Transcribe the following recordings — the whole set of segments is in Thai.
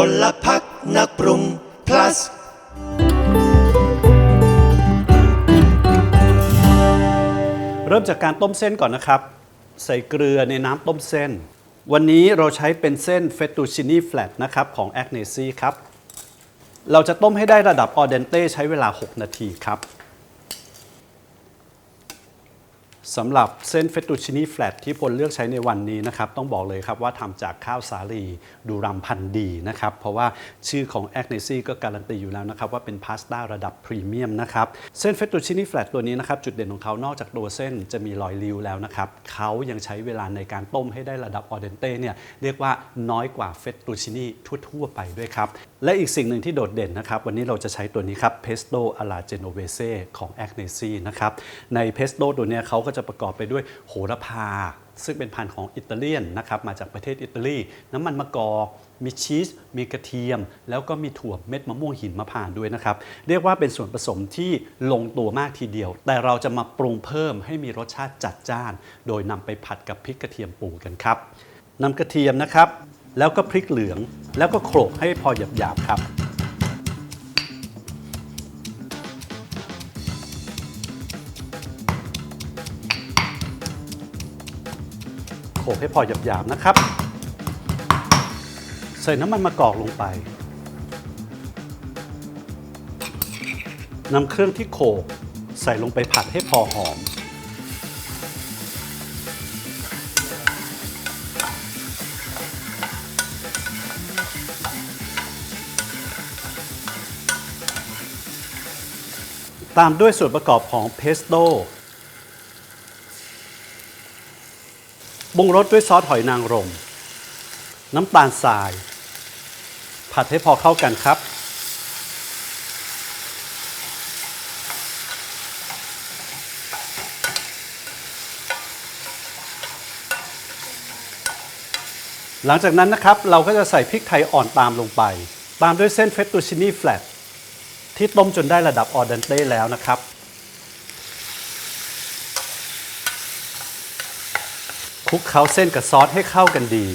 พลพักนักปรุง plus เริ่มจากการต้มเส้นก่อนนะครับ ใส่เกลือในน้ำต้มเส้น วันนี้เราใช้เป็นเส้นเฟตตูชินีแฟลตนะครับของแอ g เนซีครับ เราจะต้มให้ได้ระดับออเดนเต้ใช้เวลา 6 นาทีครับ สำหรับเส้นเฟตูชินีแฟลตที่พลเลือกใช้ในวันนี้นะครับต้องบอกเลยครับว่าทำจากข้าวสาลีดูรัมพันดีนะครับเพราะว่าชื่อของแอ g เนซีก็การันตีอยู่แล้วนะครับว่าเป็นพาสต้าระดับพรีเมียมนะครับเส้นเฟตูชินีแฟลตตัวนี้นะครับจุดเด่นของเขานอกจากตัวเส้นจะมีรอยริ้วแล้วนะครับเขายังใช้เวลาในการต้มให้ได้ระดับออเดนเต้เนี่ยเรียกว่าน้อยกว่าเฟตูชินีทั่วๆ ไปด้วยครับและอีกสิ่งหนึ่งที่โดดเด่นนะครับวันนี้เราจะใช้ตัวนี้ครับเพสโตอาลาเจโนเวเซของแอ g เนซีนะครับในเพสโตตัวเนี้ยเขาก็จะประกอบไปด้วยโหระพา ซึ่งเป็นพันธุ์ของอิตาเลียนนะครับมาจากประเทศอิตาลี น้ำมันมะกอกมีชีส มีกระเทียม แล้วก็มีถั่วเม็ดมะม่วงหินมะพร้าวด้วยนะครับ เรียกว่าเป็นส่วนผสมที่ลงตัวมากทีเดียว แต่เราจะมาปรุงเพิ่มให้มีรสชาติจัดจ้าน โดยนำไปผัดกับพริกกระเทียมปูกันครับนำกระเทียมนะครับ แล้วก็พริกเหลือง แล้วก็โขลกให้พอหยาบๆครับ โขลกให้พอหยาบๆนะครับ ใส่น้ำมันมะกอกลงไปนำเครื่องที่โขลกใส่ลงไปผัดให้พอหอม ตามด้วยส่วนประกอบของเพสโต้ ปรุงรสด้วยซอสหอยนางรม น้ำตาลทราย ผัดให้พอเข้ากันครับ หลังจากนั้นนะครับ เราก็จะใส่พริกไทยอ่อนตามลงไป ตามด้วยเส้นเฟตตูชินีแฟลตที่ต้มจนได้ระดับออเดนเต้แล้วนะครับ คลุกเคล้าเส้นกับซอสให้เข้ากันดี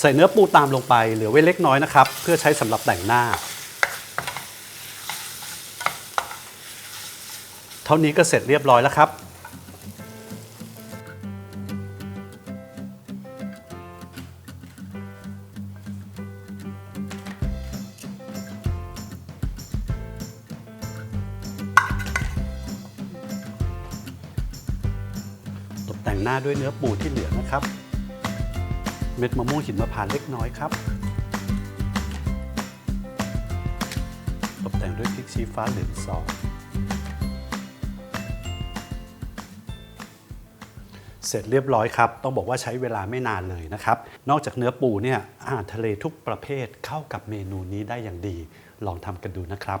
ใส่เนื้อปูตามลงไปเหลือไว้เล็กน้อยนะครับ เพื่อใช้สำหรับแต่งหน้า เท่านี้ก็เสร็จเรียบร้อยแล้วครับ แต่งหน้าด้วยเนื้อปูที่เหลือนะครับ เม็ดมะม่วงหินมะพร้าวเล็กน้อยครับ ตกแต่งด้วยพริกชี้ฟ้าเหลืองซองเสร็จเรียบร้อยครับ ต้องบอกว่าใช้เวลาไม่นานเลยนะครับ นอกจากเนื้อปูเนี่ยอาหารทะเลทุกประเภทเข้ากับเมนูนี้ได้อย่างดี ลองทำกันดูนะครับ